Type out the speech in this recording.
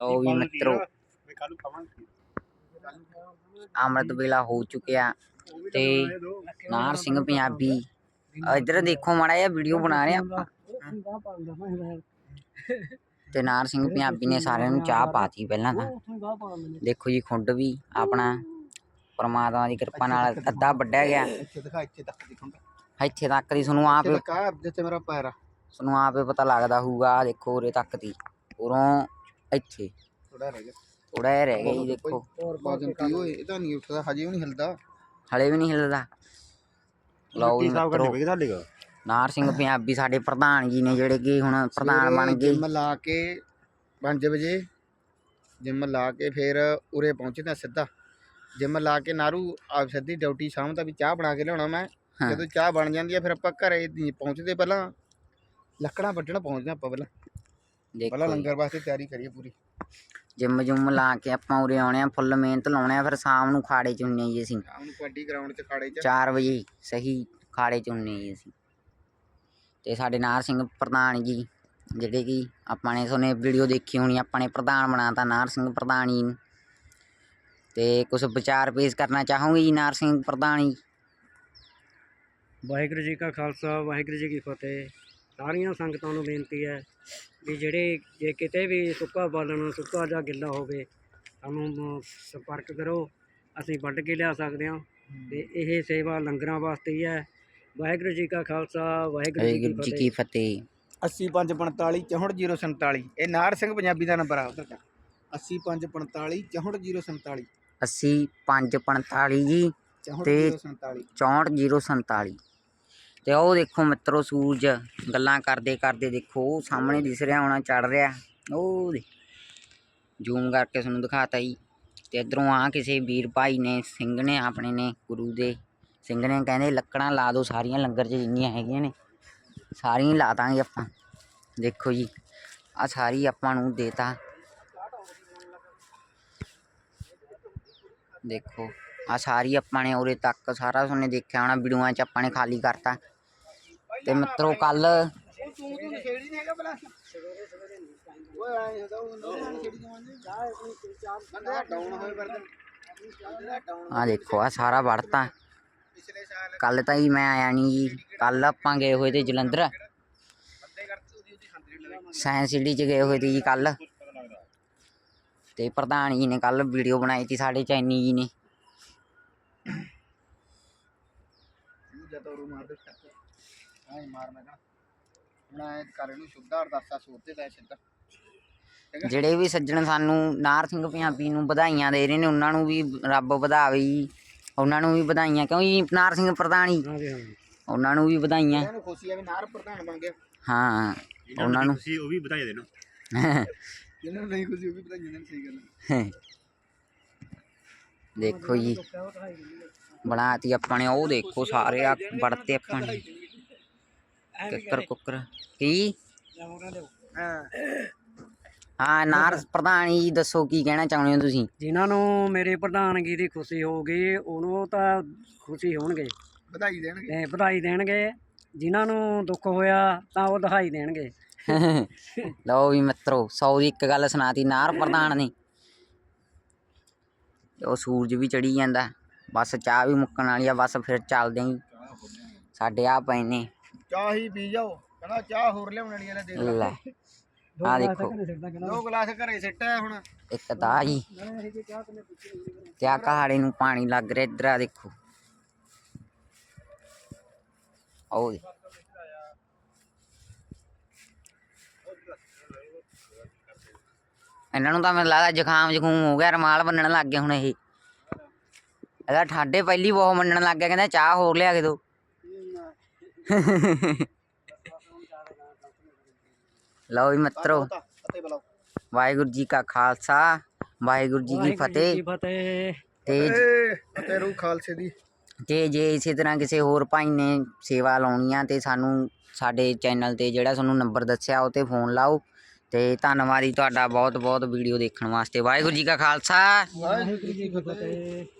ਉਹ ਵੀ ਮਿੱਤਰੋ। ਮੈਂ ਕੱਲ ਨੂੰ ਖਾਵਾਂਗੇ। ਅੰਮ੍ਰਿਤ ਵੇਲਾ ਹੋ ਚੁੱਕਿਆ ਤੇ ਨਾਰ ਸਿੰਘ ਪੰਜਾਬੀ। ਇੱਧਰ ਦੇਖੋ ਮਾੜਾ ਜਿਹਾ ਵੀਡੀਓ ਬਣਾ ਰਹੇ ਆਪਾਂ। ਤੇ ਨਾਰ ਸਿੰਘ ਪੰਜਾਬੀ ਨੇ ਸਾਰਿਆਂ ਨੂੰ ਚਾਹ ਪਾਤੀ ਪਹਿਲਾਂ ਤਾਂ। ਦੇਖੋ ਜੀ ਖੁੰਡ ਵੀ ਆਪਣਾ ਪਰਮਾਤਮਾ ਦੀ ਕਿਰਪਾ ਨਾਲ ਅੱਧਾ ਵੱਢਿਆ ਗਿਆ। ਇੱਥੇ ਤੱਕ ਦਿਖਾਉਂਦਾ ਇੱਥੇ ਤੱਕ ਦੀ ਤੁਹਾਨੂੰ ਆਪ ਜਿੱਥੇ ਮੇਰਾ ਪੈਰ ਆ। ਤੁਹਾਨੂੰ ਆਪੇ ਪਤਾ ਲੱਗਦਾ ਹੋਊਗਾ ਦੇਖੋ ਉਰੇ ਤੱਕ ਦੀ। ਉਰੋਂ ਇੱਥੇ। ਥੋੜਾ ਰਹਿ ਗਿਆ। ਥੋੜਾ ਜਿਹਾ ਰਹਿ ਗਿਆ ਜੀ ਦੇਖੋ। ਬਾਜਨ ਕੀ ਓਏ ਇਹ ਤਾਂ ਨਹੀਂ ਉੱਠਦਾ ਹਜੇ ਵੀ ਨਹੀਂ ਹਿਲਦਾ। ਹਲੇ ਵੀ ਨਹੀਂ ਹਿੱਲਦਾ। ਲਓ ਜੀ ਮਿੱਤਰੋ। ਤੁਹਾਡੇ ਕੋਲ? ਨਾਰ ਸਿੰਘ ਪੰਜਾਬੀ ਸਾਡੇ ਪ੍ਰਧਾਨ ਜੀ ਨੇ ਜਿਹੜੇ ਕਿ ਹੁਣ ਪ੍ਰਧਾਨ ਬਣ ਗਏ। ਜਿਮ ਲਾ ਕੇ 5 ਵਜੇ ਜਿਮ ਲਾ ਕੇ ਫਿਰ ਉਰੇ ਪਹੁੰਚਦਾ ਸਿੱਧਾ। ਜਿਮ ਲਾ ਕੇ ਨਾਰੂ ਆ ਸਿੱਧੀ ਡਿਊਟੀ ਸ਼ਾਮ ਦਾ ਵੀ ਚਾਹ ਬਣਾ ਕੇ ਲਿਆਉਣਾ ਮੈਂ। ਹਾਂ। ਜਦੋਂ ਚਾਹ ਬਣ ਜਾਂਦੀ ਆ ਫਿਰ ਆਪਾਂ ਘਰੇ ਪਹੁੰਚਦੇ ਪਹਿਲਾਂ। ਲੱਕੜਾਂ ਵੱਢਣ ਪਹੁੰਚਦੇ ਆਪਾਂ ਪਹਿਲਾਂ। ਪਹਿਲਾਂ ਦੇਖੋ ਲੰਗਰ ਵਾਸਤੇ ਤਿਆਰੀ ਕਰੀਏ ਪੂਰੀ। ਜਿੰਮ ਜੁੰਮ ਲਾ ਕੇ ਆਪਾਂ ਉਰੇ ਆਉਣੇ ਆ ਫੁੱਲ ਮਿਹਨਤ ਲਾਉਣੇ ਆ ਫਿਰ ਸ਼ਾਮ ਨੂੰ ਖਾੜੇ ਚ ਹੁੰਨੇ ਜੀ ਅਸੀਂ। ਸ਼ਾਮ ਨੂੰ ਕਬੱਡੀ ਗਰਾਊਂਡ 'ਚ ਖਾੜੇ 'ਚ। 4 ਵਜੇ ਸਹੀ ਖਾੜੇ ਚ ਹੁੰਨੇ ਜੀ ਅਸੀਂ। ਤੇ ਸਾਡੇ ਨਾਰ ਸਿੰਘ ਪ੍ਰਧਾਨ ਜੀ ਜਿਹੜੇ ਕਿ ਆਪਾਂ ਨੇ ਤੁਹਾਨੂੰ ਵੀਡੀਓ ਦੇਖੀ ਹੋਣੀ ਆਪਾਂ ਨੇ ਪ੍ਰਧਾਨ ਬਣਾਤਾ ਨਾਰ ਸਿੰਘ ਪ੍ਰਧਾਨ ਜੀ ਨੂੰ। ਤੇ ਕੁਝ ਵਿਚਾਰ ਪੇਸ਼ ਕਰਨਾ ਚਾਹੋਗੇ ਜੀ ਨਾਰ ਸਿੰਘ ਪ੍ਰਧਾਨ ਜੀ? ਵਾਹਿਗੁਰੂ ਜੀ ਕਾ ਖਾਲਸਾ ਵਾਹਿਗੁਰੂ ਜੀ ਕੀ ਫਤਿਹ। ਸਾਰੀਆਂ ਸੰਗਤਾਂ ਨੂੰ ਬੇਨਤੀ ਹੈ ਵੀ ਜਿਹੜੇ ਜੇ ਕਿਤੇ ਵੀ ਸੁੱਕਾ ਬਾਲਣ ਸੁੱਕਾ ਜਾਂ ਗਿੱਲਾ ਹੋਵੇ ਸਾਨੂੰ ਸੰਪਰਕ ਕਰੋ। ਅਸੀਂ ਵੱਢ ਕੇ ਲਿਆ ਸਕਦੇ ਹਾਂ। ਤੇ ਇਹ ਸੇਵਾ ਲੰਗਰਾਂ ਵਾਸਤੇ ਹੀ ਹੈ। ਵਾਹਿਗੁਰੂ ਜੀ ਕਾ ਖਾਲਸਾ ਵਾਹਿਗੁਰੂ ਜੀ ਵਾਹਿਗੁਰੂ ਜੀ ਕੀ ਫਤਿਹ। ਫਤਿਹ। 8545 64047 ਇਹ ਨਾਰ ਸਿੰਘ ਪੰਜਾਬੀ ਦਾ ਨੰਬਰ ਆ ਉਧਰ ਦਾ। 8545 64047 ਅੱਸੀ ਪੰਜ ਪੰਤਾਲੀ ਜੀ 64047 64047 ਤੇ ਉਹ ਦੇਖੋ ਮਿੱਤਰੋ ਸੂਰਜ, ਗੱਲਾਂ ਕਰਦੇ ਕਰਦੇ ਦੇਖੋ, ਉਹ ਸਾਹਮਣੇ ਦਿਸ ਰਿਹਾ, ਹੋਣਾ ਚੜ ਰਿਹਾ। ਉਹ ਦੇ ਜ਼ੂਮ ਕਰਕੇ ਤੁਹਾਨੂੰ ਦਿਖਾਤਾ ਜੀ। ਤੇ ਇਧਰੋਂ ਆ ਕਿਸੇ ਵੀਰ ਭਾਈ ਨੇ, ਸਿੰਘ ਨੇ, ਆਪਣੇ ਨੇ, ਗੁਰੂ ਦੇ। ਸਿੰਘ ਨੇ ਕਹਿੰਦੇ, ਲੱਕੜਾਂ ਲਾ ਦਿਓ ਸਾਰੀਆਂ, ਲੰਗਰ 'ਚ ਜਿੰਨੀਆਂ ਹੈਗੀਆਂ ਨੇ, ਸਾਰੀਆਂ ਲਾ ਦਾਂਗੇ ਆਪਾਂ। ਦੇਖੋ ਜੀ ਆ ਸਾਰੀ ਆਪਾਂ ਨੂੰ ਦੇਤਾ। ਦੇਖੋ। ਆ ਸਾਰੀ ਆਪਾਂ ਨੇ ਉਰੇ ਤੱਕ ਸਾਰਾ ਤੁਹਾਨੂੰ ਦੇਖਿਆ ਹੋਣਾ ਵੀਡੀਓਆਂ 'ਚ ਆਪਾਂ ਨੇ ਖਾਲੀ ਕਰਤਾ ਤੇ ਮਿੱਤਰੋ ਕੱਲ ਤੂੰ ਤੂੰ ਨਸ਼ੇੜੀ ਨਹੀਂ ਹੈਗਾ ਭਲਾ ਓਏ ਆਏ ਹੁੰਦਾ ਉਹ ਨਸ਼ੇੜੀ ਜਮਾਨੇ ਬੰਦਾ ਡਾਊਨ ਹੋਏ ਵਰਦਨ ਬੰਦਾ ਡਾਊਨ ਆ ਦੇਖੋ ਆ ਸਾਰਾ ਵੜਤਾ ਪਿਛਲੇ ਸਾਲ ਕੱਲ ਤਾਂ ਹੀ ਮੈਂ ਆਇਆ ਨਹੀਂ ਜੀ ਕੱਲ ਆਪਾਂ ਗਏ ਹੋਏ ਤੇ ਜਲੰਧਰ ਬੰਦੇ ਕਰਤੇ ਉਹਦੀ ਉਹਦੀ 100 ਲਵਾਂਗੇ ਸਾਇੰਸ ਸਿਟੀ 'ਚ ਗਏ ਹੋਏ ਤੇ ਜੀ ਕੱਲ ਤੇ ਪ੍ਰਧਾਨ ਜੀ ਨੇ ਕੱਲ ਵੀਡੀਓ ਬਣਾਈ ਤੀ ਸਾਡੇ ਚੈਨੀ ਜੀ ਨੇ ਹੁਣ ਸ਼ੁੱਧਾ ਅਰਦਾਸਾ ਸਿੱਧਾ ਜਿਹੜੇ ਵੀ ਸੱਜਣ ਸਾਨੂੰ ਨਾਰ ਸਿੰਘ ਪੰਜਾਬੀ ਨੂੰ ਵਧਾਈਆਂ ਦੇ ਰਹੇ ਨੇ ਉਹਨਾਂ ਨੂੰ ਵੀ ਰੱਬ ਵਧਾਵੇ। ਜੀ ਉਹਨਾਂ ਨੂੰ ਵੀ ਵਧਾਈਆਂ ਕਿਉਂ ਜੀ ਨਾਰ ਸਿੰਘ ਪ੍ਰਧਾਨ ਉਹਨਾਂ ਨੂੰ ਵੀ ਵਧਾਈਆਂ। ਇਹਨੂੰ ਖੁਸ਼ੀ ਆ ਵੀ ਨਾਰ ਪ੍ਰਧਾਨ ਬਣ ਗਿਆ ਹਾਂ ਉਹਨਾਂ ਨੂੰ। ਤੁਸੀਂ ਉਹ ਵੀ ਵਧਾਈ ਦੇਣਾ। ਜਿਹਨਾਂ ਨੂੰ ਨਹੀਂ ਖੁਸ਼ੀ ਉਹ ਵੀ ਵਧਾਈਆਂ ਦੇਣ ਸਹੀ ਗੱਲ ਆ। ਦੇਖੋ ਜੀ। ਬਣਾਤੀ ਆਪਾਂ ਨੇ ਉਹ ਦੇਖੋ ਸਾਰੇ ਆ ਵੜਤੇ ਆਪਾਂ ਨੇ ਕਿੱਕਰ ਕੁੱਕਰ। ਕੀ? ਹਾਂ ਹਾਂ ਨਾਰ ਪ੍ਰਧਾਨ ਜੀ ਦੱਸੋ ਕੀ ਕਹਿਣਾ ਚਾਹੁੰਦੇ ਹੋ ਤੁਸੀਂ? ਜਿਨ੍ਹਾਂ ਨੂੰ ਮੇਰੇ ਪ੍ਰਧਾਨਗੀ ਦੀ ਖੁਸ਼ੀ ਹੋਊਗੀ ਉਹਨੂੰ ਤਾਂ ਖੁਸ਼ੀ ਹੋਣਗੇ। ਵਧਾਈ ਦੇਣਗੇ। ਤੇ ਵਧਾਈ ਦੇਣਗੇ। ਜਿਨ੍ਹਾਂ ਨੂੰ ਦੁੱਖ ਹੋਇਆ ਤਾਂ ਉਹ ਦਿਖਾਈ ਦੇਣਗੇ। ਲਓ ਵੀ ਮਿੱਤਰੋ ਸੌ ਦੀ ਇੱਕ ਗੱਲ ਸੁਣਾਤੀ ਨਾਰ ਪ੍ਰਧਾਨ ਨੇ। ਤੇ ਉਹ ਸੂਰਜ ਵੀ ਚੜੀ ਜਾਂਦਾ ਬਸ ਚਾਹ ਵੀ ਮੁੱਕਣ ਵਾਲੀ ਆ ਬਸ ਫਿਰ ਚੱਲਦੇ ਆਂ ਸਾਡੇ ਆ ਪਏ ਨੇ ਚਾਹ ਹੀ ਪੀ ਜਾਓ ਕਹਿੰਦਾ ਚਾਹ ਹੋਰ ਲਿਆਉਣ ਵਾਲੀ ਵਾਲਾ ਦੇ ਦਿਓ। ਲੈ ਆ ਦੇਖੋ ਇਹਨਾਂ ਨੂੰ ਤਾਂ ਮੈਨੂੰ ਲੱਗਦਾ ਜ਼ੁਕਾਮ ਜ਼ਖੂਮ ਹੋ ਗਿਆ ਰਮਾਲ ਬੰਨਣ ਲੱਗ ਗਏ ਹੁਣ ਇਹ। ਇਹਦਾ ਠਾਡੇ ਪਹਿਲੀ ਬਹੁਤ ਮੰਨਣ ਲੱਗ ਗਿਆ ਕਹਿੰਦਾ ਚਾਹ ਹੋਰ ਲਿਆ ਕੇ ਦੋ। ਲਓ ਵੀ ਮਿੱਤਰੋ ਵਾਹਿਗੁਰੂ ਜੀ ਕਾ ਖਾਲਸਾ। ਵਾਹਿਗੁਰੂ ਜੀ ਕੀ ਫਤਿਹ। ਤੇ ਰੂ ਖਾਲਸੇ ਦੀ। ਤੇ ਜੇ ਇਸੇ ਤਰ੍ਹਾਂ ਕਿਸੇ ਹੋਰ ਭਾਈ ਨੇ ਸੇਵਾ ਲਾਉਣੀ ਆ ਤੇ ਸਾਨੂੰ ਸਾਡੇ ਚੈਨਲ ਤੇ ਜਿਹੜਾ ਤੁਹਾਨੂੰ ਨੰਬਰ ਦੱਸਿਆ ਉਹ ਤੇ ਫੋਨ ਲਾਓ। ਤੇ ਧੰਨਵਾਦ ਜੀ ਤੁਹਾਡਾ ਬਹੁਤ ਬਹੁਤ ਵੀਡੀਓ ਦੇਖਣ ਵਾਸਤੇ। ਵਾਹਿਗੁਰੂ ਜੀ ਕਾ ਖਾਲਸਾ। ਵਾਹਿਗੁਰੂ ਜੀ ਕੀ ਫਤਿਹ।